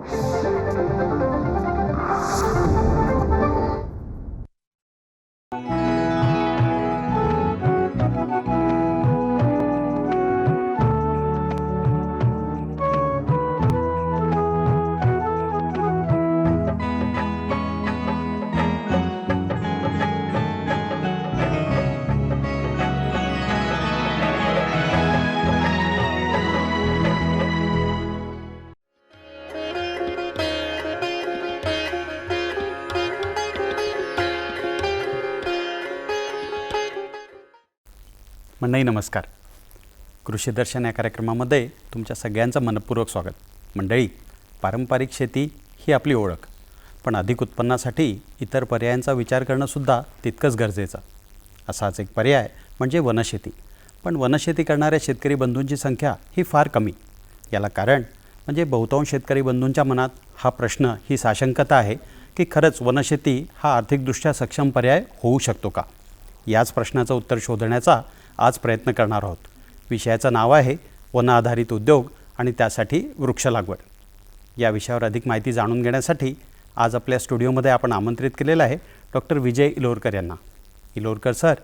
Thank you. मंडळी नमस्कार. कृषी दर्शन या कार्यक्रमामध्ये तुमच्या सगळ्यांचं मनपूर्वक स्वागत. मंडळी पारंपरिक शेती ही आपली ओळख पण अधिक उत्पन्नासाठी इतर पर्यायांचा विचार करणंसुद्धा तितकंच गरजेचं. असाच एक पर्याय म्हणजे वनशेती. पण वनशेती करणाऱ्या शेतकरी बंधूंची संख्या ही फार कमी. याला कारण म्हणजे बहुतांश शेतकरी बंधूंच्या मनात हा प्रश्न ही साशंकता आहे की खरंच वनशेती हा आर्थिकदृष्ट्या सक्षम पर्याय होऊ शकतो का? याच प्रश्नाचं उत्तर शोधण्याचा आज प्रयत्न करणार आहोत. विषयाचं नाव आहे वन आधारित उद्योग आणि त्यासाठी वृक्ष लागवड. या विषयावर अधिक माहिती जाणून घेण्यासाठी आज आपल्या स्टुडिओमध्ये आपण आमंत्रित केलेलं आहे डॉक्टर विजय इलोरकर यांना. इलोरकर सर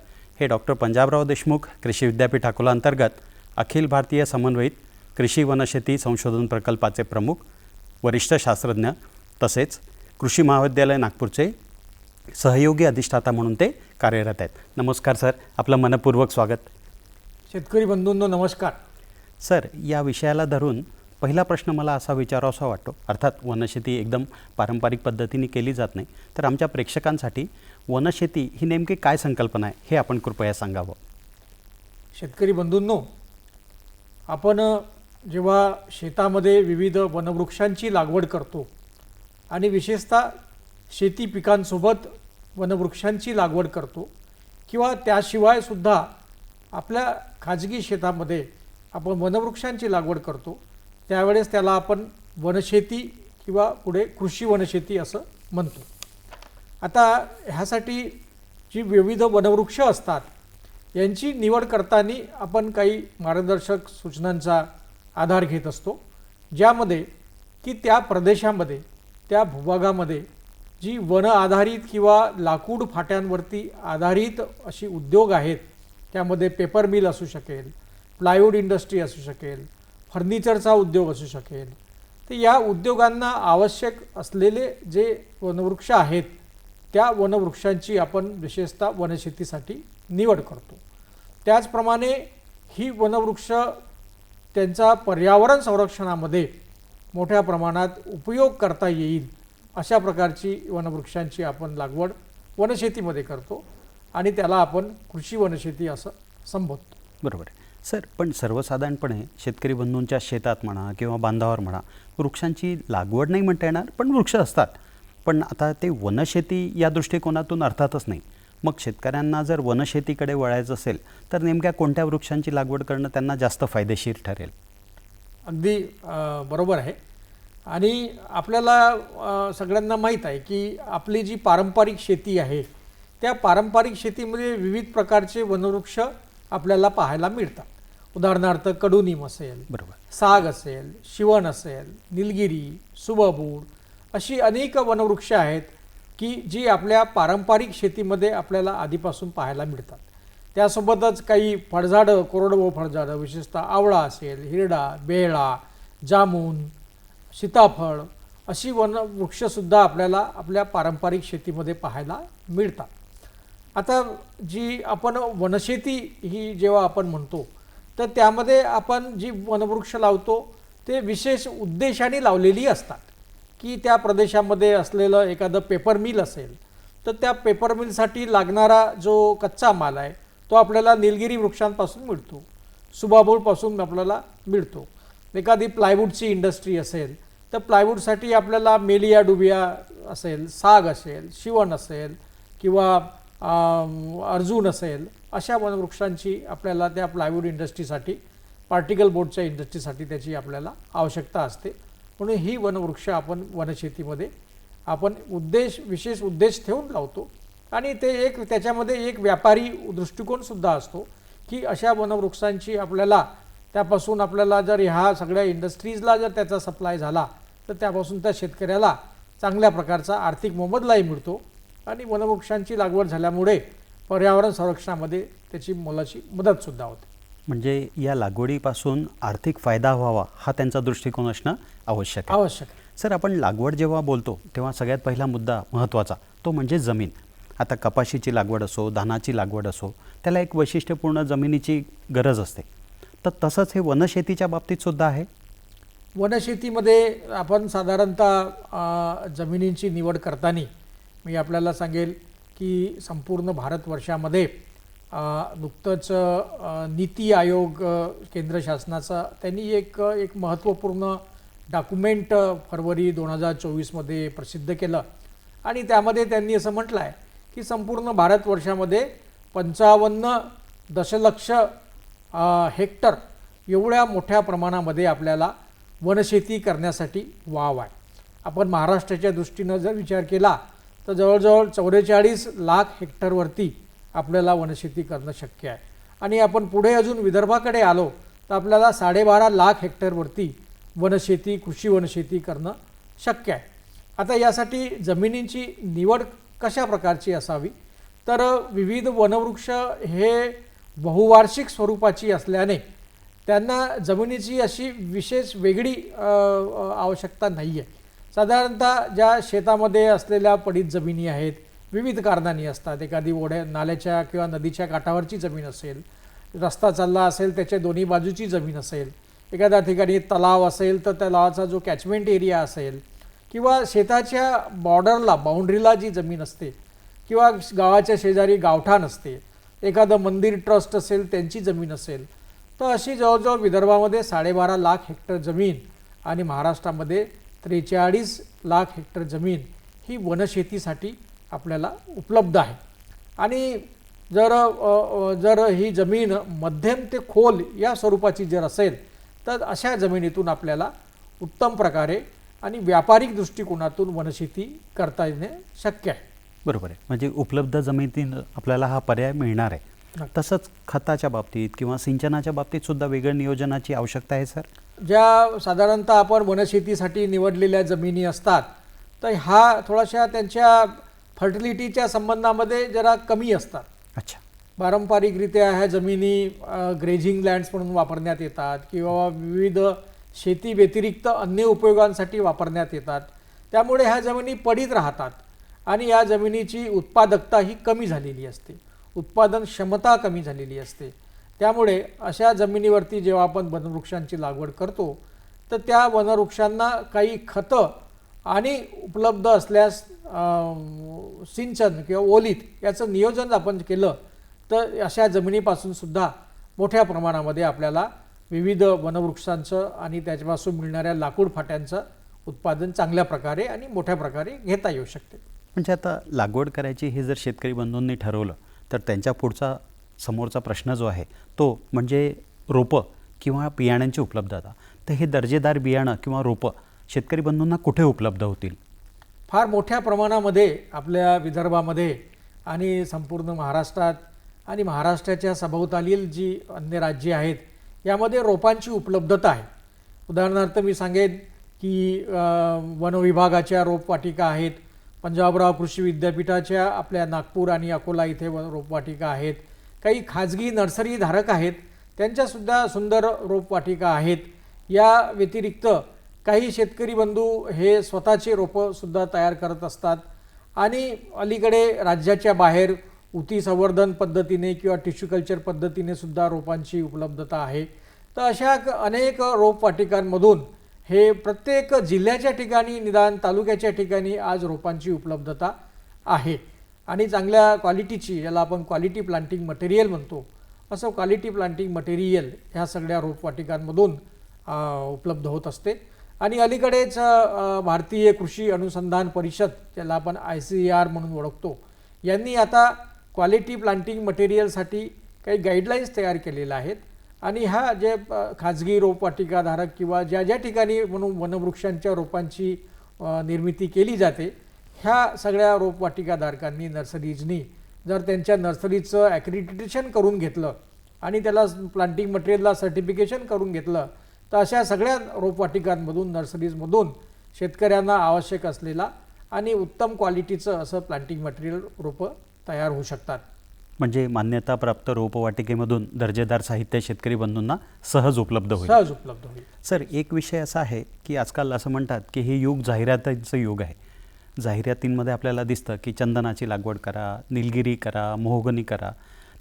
हे डॉक्टर पंजाबराव देशमुख कृषी विद्यापीठ अकोला अंतर्गत अखिल भारतीय समन्वयित कृषी वनशेती संशोधन प्रकल्पाचे प्रमुख वरिष्ठ शास्त्रज्ञ तसेच कृषी महाविद्यालय नागपूरचे सहयोगी अधिष्ठाता म्हणून ते कार्यरत आहेत. नमस्कार सर. आपलं मनपूर्वक स्वागत. शेतकरी बंधूंनो नमस्कार. सर या विषयाला धरून पहिला प्रश्न मला असा विचारावासा वाटतो. अर्थात वनशेती एकदम पारंपरिक पद्धतीने केली जात नाही. तर आमच्या प्रेक्षकांसाठी वनशेती ही नेमकी काय संकल्पना आहे हे आपण कृपया सांगावं. शेतकरी बंधूंनो आपण जेव्हा शेतामध्ये विविध वनवृक्षांची लागवड करतो आणि विशेषतः शेती पिकांसोबत वनवृक्षांची लागवड करतो किंवा त्याशिवाय सुद्धा आपल्या खाजगी शेतामध्ये आपण वनवृक्षांची लागवड करतो. त्यावेळेस त्याला आपण वनशेती किंवा पुढे कृषी वनशेती असं म्हणतो. आता ह्यासाठी जी विविध वनवृक्ष असतात यांची निवड करताना आपण काही मार्गदर्शक सूचनांचा आधार घेत असतो ज्यामध्ये की त्या प्रदेशामध्ये त्या भूभागामध्ये जी वन आधारित किंवा लाकूड फाट्यांवरती आधारित अशी उद्योग आहेत त्यामध्ये पेपर मिल असू शकेल प्लायवूड इंडस्ट्री असू शकेल फर्निचरचा उद्योग असू शकेल तर या उद्योगांना आवश्यक असलेले जे वनवृक्ष आहेत त्या वनवृक्षांची आपण विशेषतः वनशेतीसाठी निवड करतो. त्याचप्रमाणे ही वनवृक्ष त्यांचा पर्यावरण संरक्षणामध्ये मोठ्या प्रमाणात उपयोग करता येईल अशा प्रकारची वनवृक्षांची आपण लागवड वनशेतीमध्ये करतो आणि त्याला आपण कृषी वनशेती असं संबोधतो. बरोबर आहे. सर पण सर्वसाधारणपणे शेतकरी बंधूंच्या शेतात म्हणा किंवा बांधावर म्हणा वृक्षांची लागवड नाही म्हणता येणार पण वृक्ष असतात. पण आता ते वनशेती या दृष्टिकोनातून अर्थातच नाही. मग शेतकऱ्यांना जर वनशेतीकडे वळायचं असेल तर नेमक्या कोणत्या वृक्षांची लागवड करणं त्यांना जास्त फायदेशीर ठरेल? अगदी बरोबर आहे. आणि आपल्याला सगळ्यांना माहीत आहे की आपली जी पारंपरिक शेती आहे त्या पारंपरिक शेतीमध्ये विविध प्रकारचे वनवृक्ष आपल्याला पाहायला मिळतात. उदाहरणार्थ कडुनिम असेल बरोबर. साग असेल शिवण असेल निलगिरी सुबबूड अशी अनेक वनवृक्ष आहेत की जी आपल्या पारंपरिक शेतीमध्ये आपल्याला आधीपासून पाहायला मिळतात. त्यासोबतच काही फळझाडं कोरडवो फळझाडं विशेषतः आवळा असेल हिरडा बेळा जामून सीताफळ अशी वनवृक्षसुद्धा आपल्याला आपल्या पारंपरिक शेतीमध्ये पाहायला मिळतात. आता जी आपण वनशेती ही जेव्हा आपण म्हणतो तर त्यामध्ये आपण जी वनवृक्ष लावतो ते विशेष उद्देशाने लावलेली असतात. की त्या प्रदेशामध्ये असलेलं एखादं पेपर मिल असेल तर त्या पेपर मिलसाठी लागणारा जो कच्चा माल आहे तो आपल्याला निलगिरी वृक्षांपासून मिळतो. सुबाबूळपासून आपल्याला मिळतो. एखादी प्लायवूडची इंडस्ट्री असेल तर प्लायवूडसाठी आपल्याला मेलिया डुबिया असेल साग असेल शिवण असेल किंवा अर्जुन असेल अशा वनवृक्षांची आपल्याला त्या प्लायवूड इंडस्ट्रीसाठी पार्टिकल बोर्डच्या इंडस्ट्रीसाठी त्याची आपल्याला आवश्यकता असते. म्हणून ही वनवृक्ष आपण वनशेतीमध्ये आपण उद्देश विशेष उद्देश ठेवून लावतो. आणि ते एक त्याच्यामध्ये एक व्यापारी दृष्टिकोनसुद्धा असतो की अशा वनवृक्षांची आपल्याला त्यापासून आपल्याला जर ह्या सगळ्या इंडस्ट्रीजला जर त्याचा सप्लाय झाला तर त्यापासून त्या शेतकऱ्याला चांगल्या प्रकारचा आर्थिक मोबदलाही मिळतो आणि वनवृक्षांची लागवड झाल्यामुळे पर्यावरण संरक्षणामध्ये त्याची मोलाची मदतसुद्धा होते. म्हणजे या लागवडीपासून आर्थिक फायदा व्हावा हा त्यांचा दृष्टिकोन असणं आवश्यक आवश्यक सर आपण लागवड जेव्हा बोलतो तेव्हा सगळ्यात पहिला मुद्दा महत्त्वाचा तो म्हणजे जमीन. आता कपाशीची लागवड असो धानाची लागवड असो त्याला एक वैशिष्ट्यपूर्ण जमिनीची गरज असते. तर तसंच हे वनशेतीच्या बाबतीत सुद्धा आहे? वनशेतीमध्ये आपण साधारणतः जमिनींची निवड करताना मी आपल्याला सांगेल की संपूर्ण भारतवर्षामध्ये नुकतंच नीती आयोग केंद्र शासनाचा त्यांनी एक एक महत्त्वपूर्ण डॉक्युमेंट फरवरी दोन हजार चोवीसमध्ये प्रसिद्ध केलं. आणि त्यामध्ये त्यांनी असं म्हटलं आहे की संपूर्ण भारतवर्षामध्ये पंचावन्न दशलक्ष हेक्टर एवढ्या मोठ्या प्रमाणामध्ये आपल्याला वनशेती करण्यासाठी वाव आहे. आपण महाराष्ट्राच्या दृष्टीनं जर विचार केला तर जवळजवळ चौवेचाळीस लाख हेक्टरवरती आपल्याला वनशेती करणं शक्य आहे. आणि आपण पुढे अजून विदर्भाकडे आलो तर आपल्याला साडेबारा लाख हेक्टरवरती वनशेती कृषी वनशेती करणं शक्य आहे. आता यासाठी जमिनींची निवड कशा प्रकारची असावी? तर विविध वनवृक्ष हे बहुवार्षिक स्वरूपाची असल्याने त्यांना जमिनीची अशी विशेष वेगळी आवश्यकता नाही आहे साधारणतः ज्या शेतामध्ये असलेल्या पडीत जमिनी आहेत विविध कारणांनी असतात. एखादी ओढ्या नाल्याच्या किंवा नदीच्या काठावरची जमीन असेल रस्ता चालला असेल त्याच्या दोन्ही बाजूची जमीन असेल एखाद्या ठिकाणी तलाव असेल तर तलावाचा जो कॅचमेंट एरिया असेल किंवा शेताच्या बॉर्डरला बाउंड्रीला जी जमीन असते किंवा गावाच्या शेजारी गावठाण असते एखादं मंदिर ट्रस्ट असेल त्यांची जमीन असेल तर अशी जवळजवळ विदर्भामध्ये साडेबारा लाख हेक्टर जमीन आणि महाराष्ट्रामध्ये त्रेचाळीस लाख हेक्टर जमीन ही वनशेतीसाठी आपल्याला उपलब्ध आहे. आणि जर जर ही जमीन मध्यम ते खोल या स्वरूपाची जर असेल तर अशा जमिनीतून आपल्याला उत्तम प्रकारे आणि व्यापारिक दृष्टिकोनातून वनशेती करता येणे शक्य आहे. बरोबर आहे. म्हणजे उपलब्ध जमिनीतून आपल्याला हा पर्याय मिळणार आहे. तसंच खताच्या बाबतीत किंवा सिंचनाच्या बाबतीत सुद्धा वेगळ्या नियोजनाची आवश्यकता आहे सर? ज्या साधारणतः आपण वनशेतीसाठी निवडलेल्या जमिनी असतात तर ह्या थोड्याशा त्यांच्या फर्टिलिटीच्या संबंधामध्ये जरा कमी असतात. अच्छा. पारंपरिकरित्या ह्या जमिनी ग्रेझिंग लँड्स म्हणून वापरण्यात येतात किंवा विविध शेती व्यतिरिक्त अन्य उपयोगांसाठी वापरण्यात येतात. त्यामुळे ह्या जमिनी पडीत राहतात आणि या जमिनीची उत्पादकता ही कमी झालेली असते. उत्पादन क्षमता कमी झालेली असते. त्यामुळे अशा जमिनीवरती जेव्हा आपण वनवृक्षांची लागवड करतो तर त्या वनवृक्षांना काही खतं आणि उपलब्ध असल्यास सिंचन किंवा ओलीत याचं नियोजन आपण केलं तर अशा जमिनीपासून सुद्धा मोठ्या प्रमाणामध्ये आपल्याला विविध वनवृक्षांचं आणि त्याच्यापासून मिळणाऱ्या लाकूड फाट्यांचं उत्पादन चांगल्या प्रकारे आणि मोठ्या प्रकारे घेता येऊ शकते. म्हणजे आता लागवड करायची हे जर शेतकरी बंधूंनी ठरवलं तर त्यांच्या पुढचा समोरचा प्रश्न जो आहे तो म्हणजे रोपं किंवा बियाण्यांची उपलब्धता. तर हे दर्जेदार बियाणं किंवा रोपं शेतकरी बंधूंना कुठे उपलब्ध होतील? फार मोठ्या प्रमाणामध्ये आपल्या विदर्भामध्ये आणि संपूर्ण महाराष्ट्रात आणि महाराष्ट्राच्या सभोवतालील जी अन्य राज्ये आहेत यामध्ये रोपांची उपलब्धता आहे. उदाहरणार्थ मी सांगेन की वनविभागाच्या रोपवाटिका आहेत पंजाबराव कृषी विद्यापीठाच्या आपल्या नागपूर आणि अकोला इथे व- रोपवाटिका आहेत. काही खाजगी नर्सरी धारक आहेत. त्यांच्यासुद्धा सुंदर रोपवाटिका आहेत. या व्यतिरिक्त काही शेतकरी बंधू हे स्वतःचे रोपंसुद्धा तयार करत असतात. आणि अलीकडे राज्याच्या बाहेर उती संवर्धन पद्धतीने किंवा टिश्यू कल्चर पद्धतीने सुद्धा रोपांची उपलब्धता आहे. तर अशा क- अनेक रोपवाटिकांमधून हे प्रत्येक जिल्ह्याच्या ठिकाणी निदान तालुक्याच्या ठिकाणी आज रोपांची उपलब्धता आहे. आणि चांगल्या क्वालिटीची याला आपण क्वालिटी प्लांटिंग मटेरियल म्हणतो. असं क्वालिटी प्लांटिंग मटेरियल ह्या सगळ्या रोपवाटिकांमधून उपलब्ध होत असते. आणि अलीकडेच भारतीय कृषी अनुसंधान परिषद ज्याला आपण आय सी आर म्हणून ओळखतो यांनी आता क्वालिटी प्लांटिंग मटेरियलसाठी काही गाईडलाईन्स तयार केलेल्या आहेत. आणि ह्या जे खाजगी रोपवाटिकाधारक किंवा ज्या ज्या ठिकाणी म्हणून वनवृक्षांच्या रोपांची निर्मिती केली जाते ह्या सगळ्या रोपवाटिकाधारकांनी नर्सरीजनी जर त्यांच्या नर्सरीचं ॲक्रिडिटेशन करून घेतलं आणि त्याला प्लांटिंग मटेरियलला सर्टिफिकेशन करून घेतलं तर अशा सगळ्या रोपवाटिकांमधून नर्सरीजमधून शेतकऱ्यांना आवश्यक असलेला आणि उत्तम क्वालिटीचं असं प्लांटिंग मटेरियल रोपं तयार होऊ शकतात. म्हणजे मान्यताप्राप्त रोपवाटिकेमधून दर्जेदार साहित्य शेतकरी बंधूंना सहज उपलब्ध होईल. सहज उपलब्ध होईल. सर एक विषय असा आहे की आजकाल असं म्हणतात की हे युग जाहिरातीचं युग आहे. जाहिरातींमध्ये आपल्याला दिसतं की चंदनाची लागवड करा निलगिरी करा मोहगनी करा.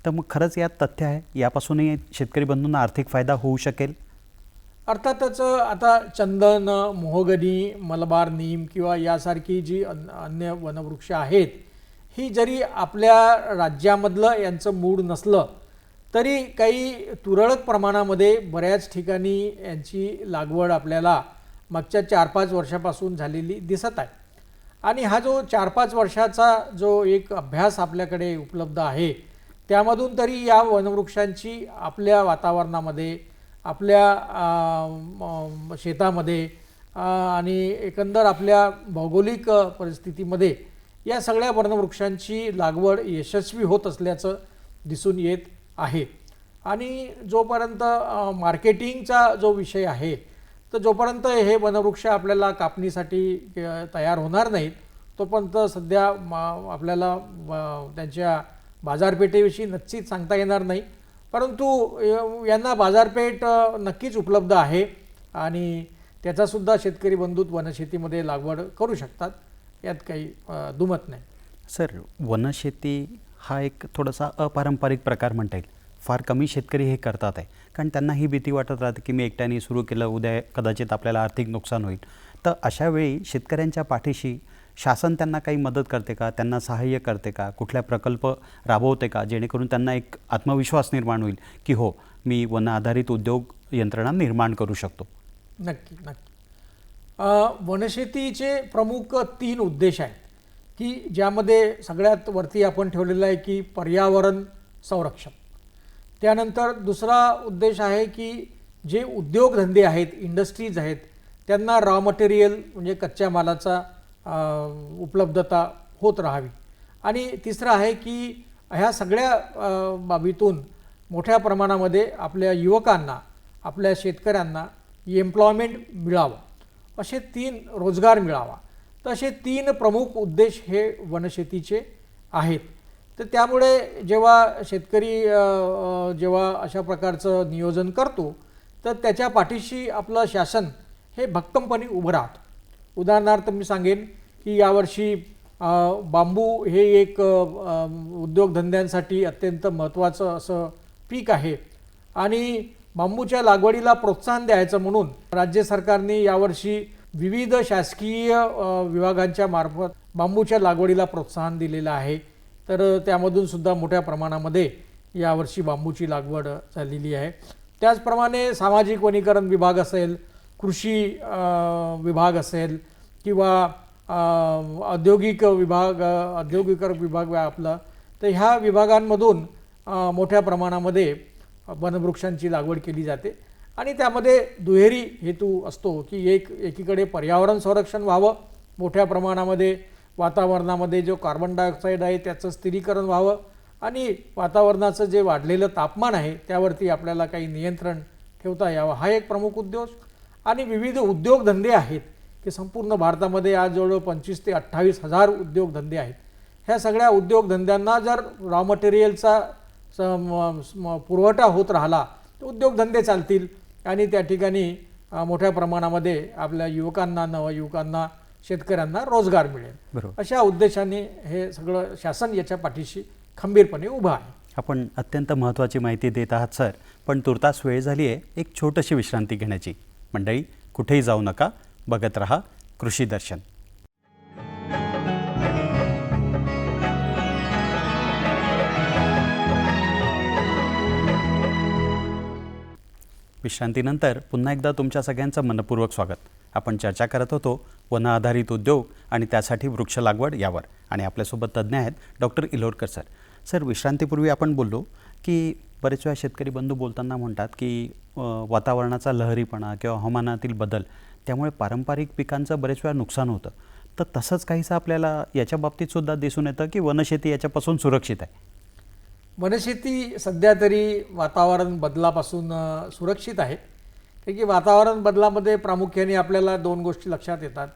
तर मग खरंच यात तथ्य आहे? यापासूनही शेतकरी बंधूंना आर्थिक फायदा होऊ शकेल? अर्थातच आता चंदन मोहगनी मलबार नीम किंवा यासारखी जी अन- अन्य वनवृक्ष आहेत ही जरी आपल्या राज्यामधलं यांचं मूळ नसलं तरी काही तुरळक प्रमाणामध्ये बऱ्याच ठिकाणी यांची लागवड आपल्याला मागच्या चार पाच वर्षापासून झालेली दिसत आहे. आणि हा जो चार पाच वर्षाचा जो एक अभ्यास आपल्याकडे उपलब्ध आहे त्यामधून तरी या वनवृक्षांची आपल्या वातावरणामध्ये आपल्या शेतामध्ये आणि एकंदर आपल्या भौगोलिक परिस्थितीमध्ये या सगळ्या वनवृक्षांची लागवड यशस्वी होत असल्याचं दिसून येत आहे. आणि जोपर्यंत मार्केटिंगचा जो विषय आहे तर जोपर्यंत हे वनवृक्ष आपल्याला कापणीसाठी तयार होणार नाहीत तोपर्यंत सध्या आपल्याला त्यांच्या बाजारपेठेविषयी नक्कीच सांगता येणार नाही. परंतु यांना बाजारपेठ नक्कीच उपलब्ध आहे आणि त्याचासुद्धा शेतकरी बंधूत वनशेतीमध्ये लागवड करू शकतात. यात काही दुमत नाही. सर वनशेती हा एक थोडासा अपारंपरिक प्रकार म्हणता येईल. फार कमी शेतकरी हे करतात आहे. कारण त्यांना ही भीती वाटत राहते की मी एकट्याने सुरू केलं उद्या कदाचित आपल्याला आर्थिक नुकसान होईल. तर अशा वेळी शेतकऱ्यांच्या पाठीशी शासन त्यांना काही मदत करते का? त्यांना सहाय्य करते का? कुठल्या प्रकल्प राबवते का? जेणेकरून त्यांना एक आत्मविश्वास निर्माण होईल की हो मी वन आधारित उद्योग यंत्रणा निर्माण करू शकतो. नक्की नक्की. वनशेतीचे प्रमुख तीन उद्देश आहेत की ज्यामध्ये सगळ्यात वरती आपण ठेवलेलं आहे की पर्यावरण संरक्षण. त्यानंतर दुसरा उद्देश आहे की जे उद्योगधंदे आहेत इंडस्ट्रीज आहेत त्यांना रॉ मटेरियल म्हणजे कच्च्या मालाचा उपलब्धता होत राहावी. आणि तिसरं आहे की ह्या सगळ्या बाबीतून मोठ्या प्रमाणामध्ये आपल्या युवकांना आपल्या शेतकऱ्यांना एम्प्लॉयमेंट मिळावं. असे तीन रोजगार मिळावा. तर असे तीन प्रमुख उद्देश हे वनशेतीचे आहेत. तर त्यामुळे जेव्हा शेतकरी जेव्हा अशा प्रकारचं नियोजन करतो तर त्याच्या पाठीशी आपलं शासन हे भक्कमपणे उभं राहतं. उदाहरणार्थ मी सांगेन की यावर्षी बांबू हे एक उद्योगधंद्यांसाठी अत्यंत महत्त्वाचं असं पीक आहे. आणि बांबूच्या लागवडीला प्रोत्साहन द्यायचं म्हणून राज्य सरकारने यावर्षी विविध शासकीय विभागांच्या मार्फत बांबूच्या लागवडीला प्रोत्साहन दिलेलं आहे. तर त्यामधून सुद्धा मोठ्या प्रमाणामध्ये यावर्षी बांबूची लागवड झालेली आहे. त्याचप्रमाणे सामाजिक वनीकरण विभाग असेल कृषी विभाग असेल किंवा औद्योगिक विभाग औद्योगिक विभाग आपला तर ह्या विभागांमधून मोठ्या प्रमाणामध्ये वनवृक्षांची लागवड केली जाते. आणि त्यामध्ये दुहेरी हेतू असतो की एक एकीकडे पर्यावरण संरक्षण व्हावं मोठ्या प्रमाणामध्ये वातावरणामध्ये जो कार्बन डायऑक्साईड आहे त्याचं स्थिरीकरण व्हावं आणि वातावरणाचं जे वाढलेलं तापमान आहे त्यावरती आपल्याला काही नियंत्रण ठेवता यावं. हा एक प्रमुख उद्योग आणि विविध उद्योगधंदे आहेत की संपूर्ण भारतामध्ये आज जवळजवळ पंचवीस ते अठ्ठावीस हजार उद्योगधंदे आहेत. ह्या सगळ्या उद्योगधंद्यांना जर रॉ मटेरियलचा पुरवठा होत राहिला तर उद्योगधंदे चालतील. आणि त्या ठिकाणी मोठ्या प्रमाणामध्ये आपल्या युवकांना नवयुवकांना शेतकऱ्यांना रोजगार मिळेल. बरोबर. अशा उद्देशाने हे सगळं शासन याच्या पाठीशी खंबीरपणे उभं आहे. आपण अत्यंत महत्त्वाची माहिती देत आहात सर. पण तुर्तास वेळ झाली आहे एक छोटीशी विश्रांती घेण्याची. मंडळी कुठेही जाऊ नका. बघत रहा कृषी दर्शन. विश्रांतीनंतर पुन्हा एकदा तुमच्या सगळ्यांचं मनपूर्वक स्वागत. आपण चर्चा करत होतो वन आधारित उद्योग आणि त्यासाठी वृक्ष लागवड यावर आणि आपल्यासोबत तज्ज्ञ आहेत डॉक्टर इलोरकर सर. सर विश्रांतीपूर्वी आपण बोललो की बरेच वेळा शेतकरी बंधू बोलताना म्हणतात की वातावरणाचा लहरीपणा किंवा हवामानातील बदल त्यामुळे पारंपरिक पिकांचं बरेच वेळा नुकसान होतं. तर तसंच काहीसं आपल्याला याच्या बाबतीत सुद्धा दिसून येतं की वनशेती याच्यापासून सुरक्षित आहे. वनशेती सध्या तरी वातावरण बदलापासून सुरक्षित आहे. कारण की वातावरण बदलामध्ये प्रामुख्याने आपल्याला दोन गोष्टी लक्षात येतात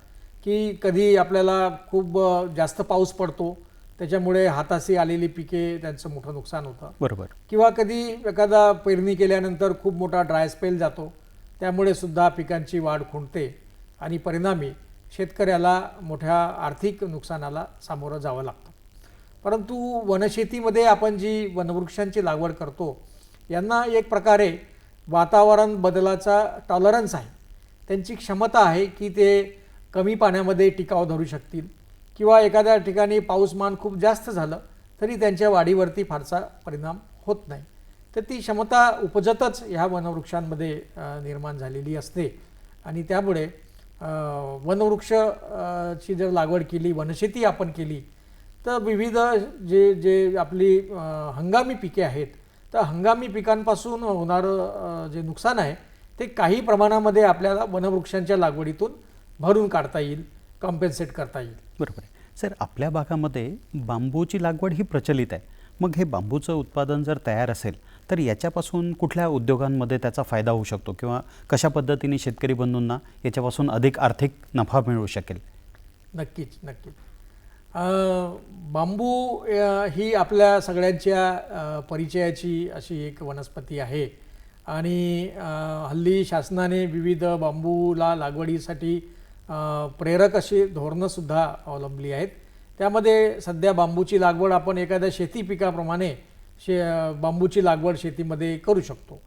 की कधी आपल्याला खूप जास्त पाऊस पडतो त्याच्यामुळे हाताशी आलेली पिके त्यांचं मोठं नुकसान होतं. बरोबर. किंवा कधी एखादा पेरणी केल्यानंतर खूप मोठा ड्राय स्पेल जातो त्यामुळे सुद्धा पिकांची वाढ खुंटते आणि परिणामी शेतकऱ्याला मोठ्या आर्थिक नुकसानाला सामोरं जावं लागतं. परंतु वनशेतीमध्ये आपण जी वनवृक्षांची लागवड करतो यांना एक प्रकारे वातावरण बदलाचा टॉलरन्स आहे. त्यांची क्षमता आहे की ते कमी पाण्यामध्ये टिकाव धरू शकतील किंवा एखाद्या ठिकाणी पाऊसमान खूप जास्त झालं तरी त्यांच्या वाढीवरती फारसा परिणाम होत नाही. तर ती क्षमता उपजतच ह्या वनवृक्षांमध्ये निर्माण झालेली असते. आणि त्यामुळे अ, वनवृक्ष ची जर लागवड केली वनशेती आपण केली तर विविध जे जे आपली हंगामी पिके आहेत तर हंगामी पिकांपासून होणारं जे नुकसान आहे ते काही प्रमाणामध्ये आपल्याला वनवृक्षांच्या लागवडीतून भरून काढता येईल कॉम्पेन्सेट करता येईल. बरोबर आहे. सर आपल्या भागामध्ये बांबूची लागवड ही प्रचलित आहे. मग हे बांबूचं उत्पादन जर तयार असेल तर याच्यापासून कुठल्या उद्योगांमध्ये त्याचा फायदा होऊ शकतो? किंवा कशा पद्धतीने शेतकरी बंधूंना याच्यापासून अधिक आर्थिक नफा मिळू शकेल? नक्कीच नक्कीच. बांबू ही आपल्या सगळ्यांच्या परिचयाची अशी एक वनस्पती आहे. आणि हल्ली शासनाने विविध बांबूला लागवडीसाठी प्रेरक अशी धोरणंसुद्धा अवलंबली आहेत. त्यामध्ये सध्या बांबूची लागवड आपण एखाद्या शेती पिकाप्रमाणे शे बांबूची लागवड शेतीमध्ये करू शकतो.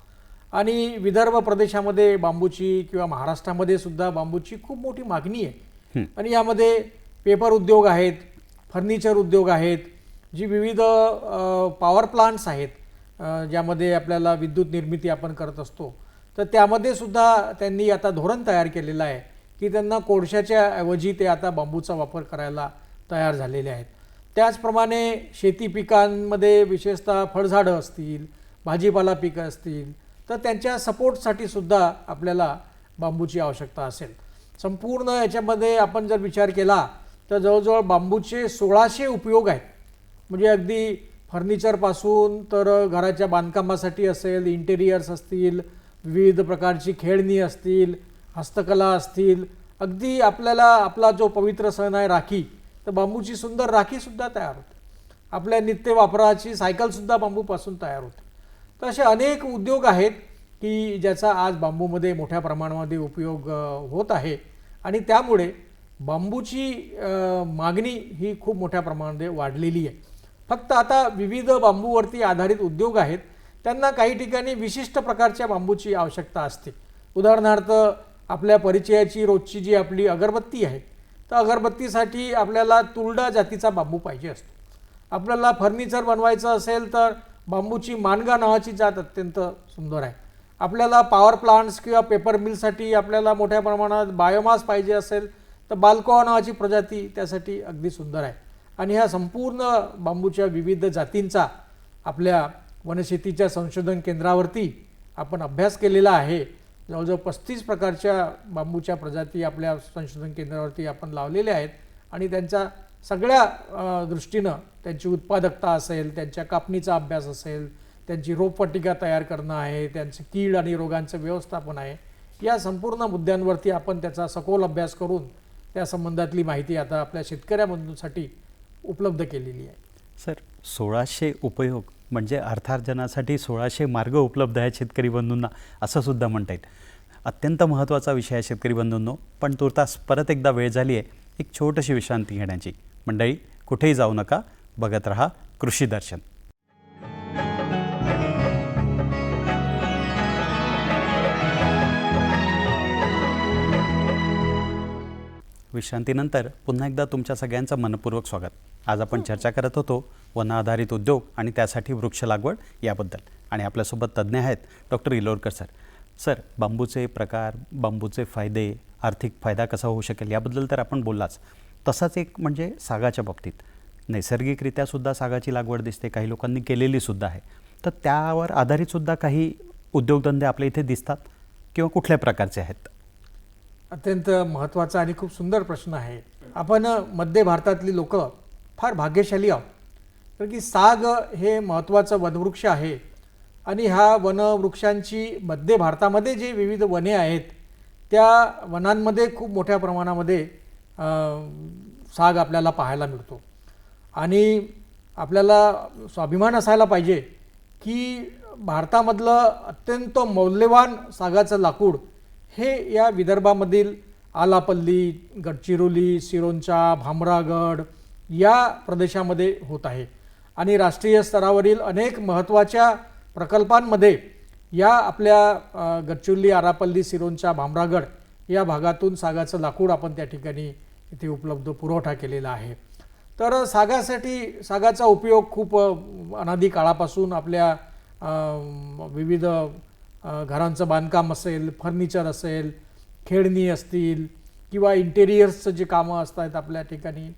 आणि विदर्भ प्रदेशामध्ये बांबूची किंवा महाराष्ट्रामध्ये सुद्धा बांबूची खूप मोठी मागणी आहे. आणि यामध्ये पेपर उद्योग आहेत फर्निचर उद्योग आहेत जी विविध पॉवर प्लांट्स आहेत ज्यामध्ये आपल्याला विद्युत निर्मिती आपण करत असतो. तर त्यामध्ये सुद्धा त्यांनी आता धोरण तयार केलेलं आहे की त्यांना कोळशाच्या ऐवजी ते आता बांबूचा वापर करायला तयार झालेले आहेत. त्याचप्रमाणे शेती पिकांमध्ये विशेषतः फळझाडं असतील भाजीपाला पिकं असतील तर त्यांच्या सपोर्टसाठी सुद्धा आपल्याला बांबूची आवश्यकता असेल. संपूर्ण याच्यामध्ये आपण जर विचार केला तर जवळजवळ बांबूचे सोळाशे उपयोग आहेत. म्हणजे अगदी फर्निचरपासून तर घराच्या बांधकामासाठी असेल इंटेरियर्स असतील विविध प्रकारची खेळणी असतील हस्तकला असतील अगदी आपल्याला आपला जो पवित्र सण आहे राखी तर बांबूची सुंदर राखीसुद्धा तयार होते. आपल्या नित्य वापराची सायकलसुद्धा बांबूपासून तयार होते. तर असे अनेक उद्योग आहेत की ज्याचा आज बांबूमध्ये मोठ्या प्रमाणामध्ये उपयोग होत आहे. आणि त्यामुळे बांबूची मागणी ही खूप मोठ्या प्रमाणामध्ये वाढलेली आहे. फक्त आता विविध बांबूवरती आधारित उद्योग आहेत त्यांना काही ठिकाणी विशिष्ट प्रकारच्या बांबूची आवश्यकता असते. उदाहरणार्थ आपल्या परिचयाची रोजची जी आपली अगरबत्ती आहे तर अगरबत्तीसाठी आपल्याला तुलडा जातीचा बांबू पाहिजे असतो. आपल्याला फर्निचर बनवायचं असेल तर बांबूची मानगा नावाची जात अत्यंत सुंदर आहे. आपल्याला पॉवर प्लांट्स किंवा पेपर मिलसाठी आपल्याला मोठ्या प्रमाणात बायोमास पाहिजे असेल तर बालकोवा नावाची प्रजाती त्यासाठी अगदी सुंदर आहे. आणि ह्या संपूर्ण बांबूच्या विविध जातींचा आपल्या वनशेतीच्या संशोधन केंद्रावरती आपण अभ्यास केलेला आहे. जवळजवळ पस्तीस प्रकारच्या बांबूच्या प्रजाती आपल्या संशोधन केंद्रावरती आपण लावलेल्या आहेत. आणि त्यांचा सगळ्या दृष्टीनं त्यांची उत्पादकता असेल त्यांच्या कापणीचा अभ्यास असेल त्यांची रोपवाटिका तयार करणं आहे त्यांचं कीड आणि रोगांचं व्यवस्थापन आहे. या संपूर्ण मुद्द्यांवरती आपण त्याचा सखोल अभ्यास करून त्या संबंधातली माहिती आता आपल्या शेतकऱ्या बंधूंसाठी उपलब्ध केलेली आहे. सर सोळाशे उपयोग म्हणजे अर्थार्जनासाठी सोळाशे मार्ग उपलब्ध आहेत शेतकरी बंधूंना असं सुद्धा म्हणता येईल. अत्यंत महत्त्वाचा विषय आहे शेतकरी बंधूंनो पण तुर्तास परत एकदा वेळ झाली आहे एक छोटीशी विश्रांती घेण्याची. मंडळी कुठेही जाऊ नका बघत रहा कृषी दर्शन. विश्रांतीनंतर पुन्हा एकदा तुमच्या सगळ्यांचं मनपूर्वक स्वागत. आज आपण चर्चा करत होतो वन आधारित उद्योग आणि त्यासाठी वृक्ष लागवड याबद्दल. आणि आपल्यासोबत तज्ज्ञ आहेत डॉक्टर इलोरकर सर. सर बांबूचे प्रकार बांबूचे फायदे आर्थिक फायदा कसा होऊ शकेल याबद्दल तर आपण बोललाच. तसाच एक म्हणजे सागाच्या बाबतीत. नैसर्गिकरित्या सुद्धा सागाची लागवड दिसते काही लोकांनी केलेली सुद्धा आहे. तर त्यावर आधारितसुद्धा काही उद्योगधंदे आपल्या इथे दिसतात किंवा कुठल्या प्रकारचे आहेत? अत्यंत महत्त्वाचा आणि खूप सुंदर प्रश्न आहे. आपण मध्य भारतातली लोक फार भाग्यशाली आहोत. कारण की साग हे महत्त्वाचं वनवृक्ष आहे आणि ह्या वनवृक्षांची मध्य भारतामध्ये जे विविध वने आहेत त्या वनांमध्ये खूप मोठ्या प्रमाणामध्ये साग आपल्याला पाहायला मिळतो. आणि आपल्याला स्वाभिमान असायला पाहिजे की भारतामधलं अत्यंत मौल्यवान सागाचं लाकूड हे या विदर्भामधील आलापल्ली गडचिरोली सिरोंचा भामरागड या प्रदेशामध्ये होत आहे. आणि राष्ट्रीय स्तरावरील अनेक महत्त्वाच्या प्रकल्पांमध्ये या आपल्या गडचिरोली आरापल्ली सिरोंचा भामरागड या भागातून सागाचं लाकूड आपण त्या ठिकाणी इथे उपलब्ध पुरवठा केलेला आहे. तर सागासाठी सागाचा उपयोग खूप अनादी काळापासून आपल्या विविध घरांचं बांधकाम असेल फर्निचर असेल खेळणी असतील किंवा इंटेरियर्सचं जे कामं असतात आपल्या ठिकाणी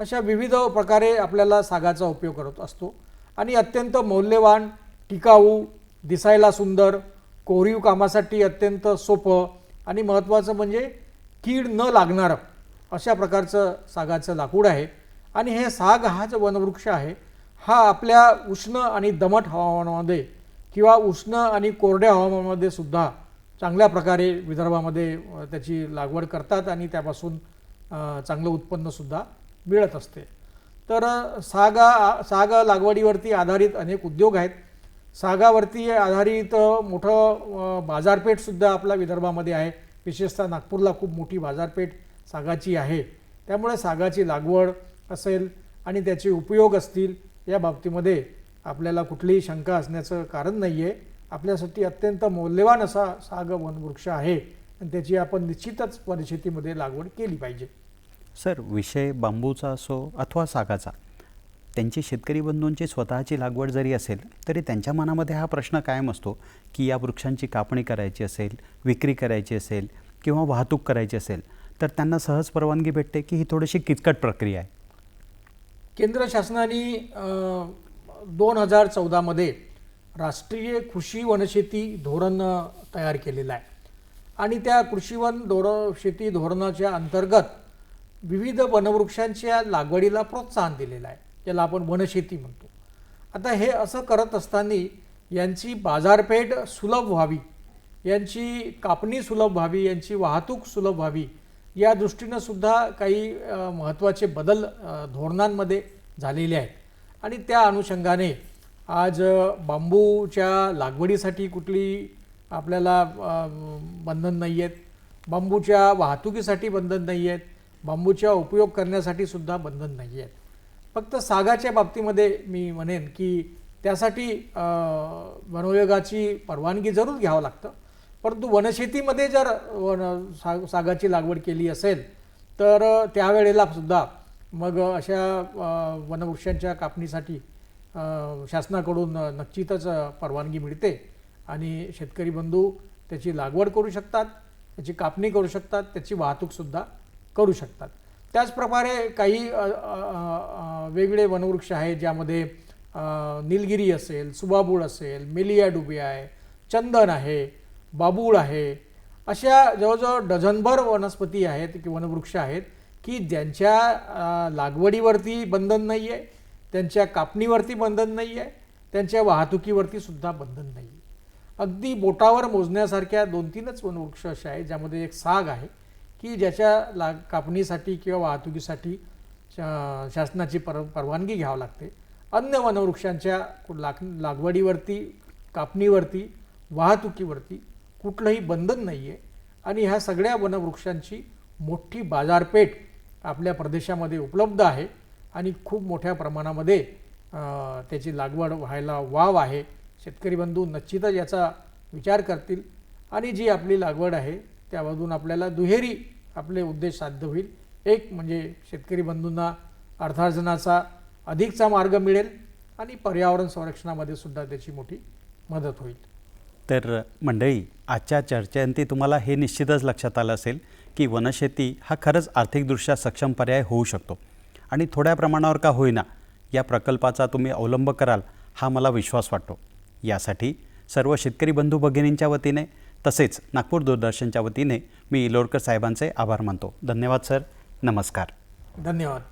अशा विविध प्रकारे आपल्याला सागाचा उपयोग करत असतो. आणि अत्यंत मौल्यवान टिकाऊ दिसायला सुंदर कोरीव कामासाठी अत्यंत सोपं आणि महत्त्वाचं म्हणजे कीड न लागणारं अशा प्रकारचं सागाचं लाकूड आहे. आणि हे साग हा जो वनवृक्ष आहे हा आपल्या उष्ण आणि दमट हवामानामध्ये किंवा उष्ण आणि कोरड्या हवामानामध्ये सुद्धा चांगल्या प्रकारे विदर्भामध्ये त्याची लागवड करतात आणि त्यापासून चांगलं उत्पन्नसुद्धा मिळत असते. तर सागा सागा लागवडीवरती आधारित अनेक उद्योग आहेत. सागावरती आधारित मोठं बाजारपेठसुद्धा आपल्या विदर्भामध्ये आहे. विशेषतः नागपूरला खूप मोठी बाजारपेठ सागाची आहे. त्यामुळे सागाची लागवड असेल आणि त्याचे उपयोग असतील या बाबतीमध्ये आपल्याला कुठलीही शंका असण्याचं कारण नाही आहे आपल्यासाठी अत्यंत मौल्यवान असा साग वनवृक्ष आहे. आणि त्याची आपण निश्चितच परिस्थितीमध्ये लागवड केली पाहिजे. सर विषय बांबूचा असो अथवा सागाचा त्यांची शेतकरी बंधूंची स्वतःची लागवड जरी असेल तरी त्यांच्या मनामध्ये हा प्रश्न कायम असतो की या वृक्षांची कापणी करायची असेल विक्री करायची असेल किंवा वाहतूक करायची असेल तर त्यांना सहज परवानगी भेटते की ही थोडीशी किचकट प्रक्रिया आहे. केंद्र शासनाने दोन हजार चौदामध्ये राष्ट्रीय कृषी वनशेती धोरण तयार केलेलं आहे. आणि त्या कृषी वन धोरण शेती धोरणाच्या अंतर्गत विविध वनवृक्षांच्या लागवडीला प्रोत्साहन दिलेलं आहे ज्याला आपण वनशेती म्हणतो. आता हे असं करत असताना यांची बाजारपेठ सुलभ व्हावी यांची कापणी सुलभ व्हावी यांची वाहतूक सुलभ व्हावी या दृष्टीनं सुद्धा काही महत्त्वाचे बदल धोरणांमध्ये झालेले आहेत. आणि त्या अनुषंगाने आज बांबूच्या लागवडीसाठी कुठली आपल्याला बंधन नाही आहेत बांबूच्या वाहतुकीसाठी बंधन नाही आहेत बांबूचा उपयोग करण्यासाठी सुद्धा बंधन नाही आहेत फक्त सागाच्या बाबतीमध्ये मी म्हणेन की त्यासाठी वनोयोगाची वनविभागाची परवानगी जरूर घ्यावं लागतं. परंतु वनशेतीमध्ये जर वन साग सागाची लागवड केली असेल तर त्यावेळेला सुद्धा मग अशा वनवृक्षांच्या कापणीसाठी शासनाकडून नक्कीतच परवानगी मिळते आणि शेतकरी बंधू त्याची लागवड करू शकतात त्याची कापणी करू शकतात त्याची वाहतूकसुद्धा करू शकतात. त्याचप्रकारे काही वेगळे वनवृक्ष आहेत ज्यामध्ये निलगिरी असेल सुबाबूळ असेल मेलिया डुबी आहे चंदन आहे बाबूळ आहे अशा जवळजवळ डझनभर वनस्पती आहेत की वनवृक्ष आहेत की ज्यांच्या लागवडीवरती बंधन नाही आहे त्यांच्या कापणीवरती बंधन नाही आहे त्यांच्या वाहतुकीवरती सुद्धा बंधन नाही आहे अगदी बोटावर मोजण्यासारख्या दोन तीनच वनवृक्ष असे आहेत ज्यामध्ये एक साग आहे की ज्याच्या लाग कापणीसाठी किंवा वाहतुकीसाठी शा- शासनाची पर परवानगी घ्यावी लागते. अन्य वनवृक्षांच्या लाग लागवडीवरती कापणीवरती वाहतुकीवरती कुठलंही बंधन नाही आहे आणि ह्या सगळ्या वनवृक्षांची मोठी बाजारपेठ आपल्या प्रदेशामध्ये उपलब्ध आहे आणि खूप मोठ्या प्रमाणामध्ये त्याची लागवड व्हायला वाव आहे. शेतकरी बंधू निश्चितच याचा विचार करतील आणि जी आपली लागवड आहे त्यामधून आपल्याला दुहेरी आपले उद्देश साध्य होईल. एक म्हणजे शेतकरी बंधूंना अर्थार्जनाचा अधिकचा मार्ग मिळेल आणि पर्यावरण संरक्षणामध्ये सुद्धा त्याची मोठी मदत होईल. तर मंडळी आजच्या चर्चेअंती तुम्हाला हे निश्चितच लक्षात आलं असेल. की वनशेती हा खरंच आर्थिकदृष्ट्या सक्षम पर्याय होऊ शकतो. आणि थोड्या प्रमाणावर का होईना या प्रकल्पाचा तुम्ही अवलंब कराल हा मला विश्वास वाटतो. यासाठी सर्व शेतकरी बंधू भगिनींच्या वतीने तसेच नागपूर दूरदर्शनच्या वतीने मी इलोरकर साहेबांचे आभार मानतो. धन्यवाद सर. नमस्कार. धन्यवाद.